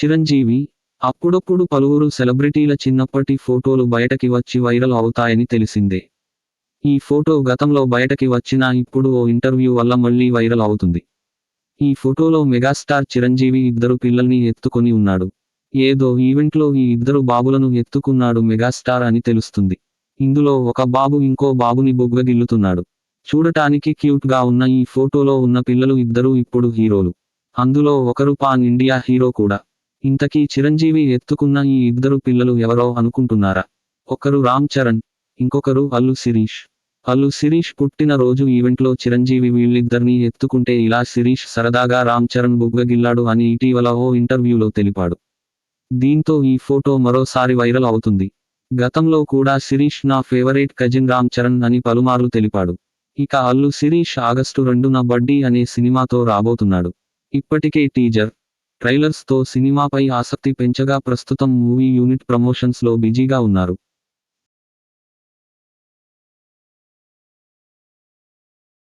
చిరంజీవి అప్పుడప్పుడు పలువురు సెలబ్రిటీల చిన్నప్పటి ఫోటోలు బయటకి వచ్చి వైరల్ అవుతాయని తెలిసిందే. ఈ ఫోటో గతంలో బయటకి వచ్చినా ఇప్పుడు ఓ ఇంటర్వ్యూ వల్ల మళ్ళీ వైరల్ అవుతుంది. ఈ ఫోటోలో మెగాస్టార్ చిరంజీవి ఇద్దరు పిల్లల్ని ఎత్తుకొని ఉన్నాడు. ఏదో ఈవెంట్లో ఈ ఇద్దరు బాబులను ఎత్తుకున్నాడు మెగాస్టార్ అని తెలుస్తుంది. ఇందులో ఒక బాబు ఇంకో బాబుని బొగ్గగిల్లుతున్నాడు. చూడటానికి క్యూట్గా ఉన్న ఈ ఫోటోలో ఉన్న పిల్లలు ఇద్దరు ఇప్పుడు హీరోలు. అందులో ఒకరు పాన్ ఇండియా హీరో కూడా. ఇంతకీ చిరంజీవి ఎత్తుకున్న ఈ ఇద్దరు పిల్లలు ఎవరో అనుకుంటున్నారా? ఒకరు రామ్ చరణ్ ఇంకొకరు అల్లు శిరీష్. అల్లు శిరీష్ పుట్టిన రోజు ఈవెంట్లో చిరంజీవి వీళ్ళిద్దరినీ ఎత్తుకుంటే ఇలా శిరీష్ సరదాగా రామ్ చరణ్ బుగ్గగిల్లాడు అని ఇటీవల ఓ ఇంటర్వ్యూలో తెలిపాడు. దీంతో ఈ ఫోటో మరోసారి వైరల్ అవుతుంది. గతంలో కూడా శిరీష్ నా ఫేవరెట్ కజిన్ రామ్ చరణ్ అని పలుమార్లు తెలిపాడు. ఇక అల్లు శిరీష్ ఆగస్టు రెండున బడ్డీ అనే సినిమాతో రాబోతున్నాడు. ఇప్పటికే టీజర్. ట్రైలర్స్తో సినిమాపై ఆసక్తి పెంచగా ప్రస్తుతం మూవీ యూనిట్ ప్రమోషన్స్లో బిజీగా ఉన్నారు.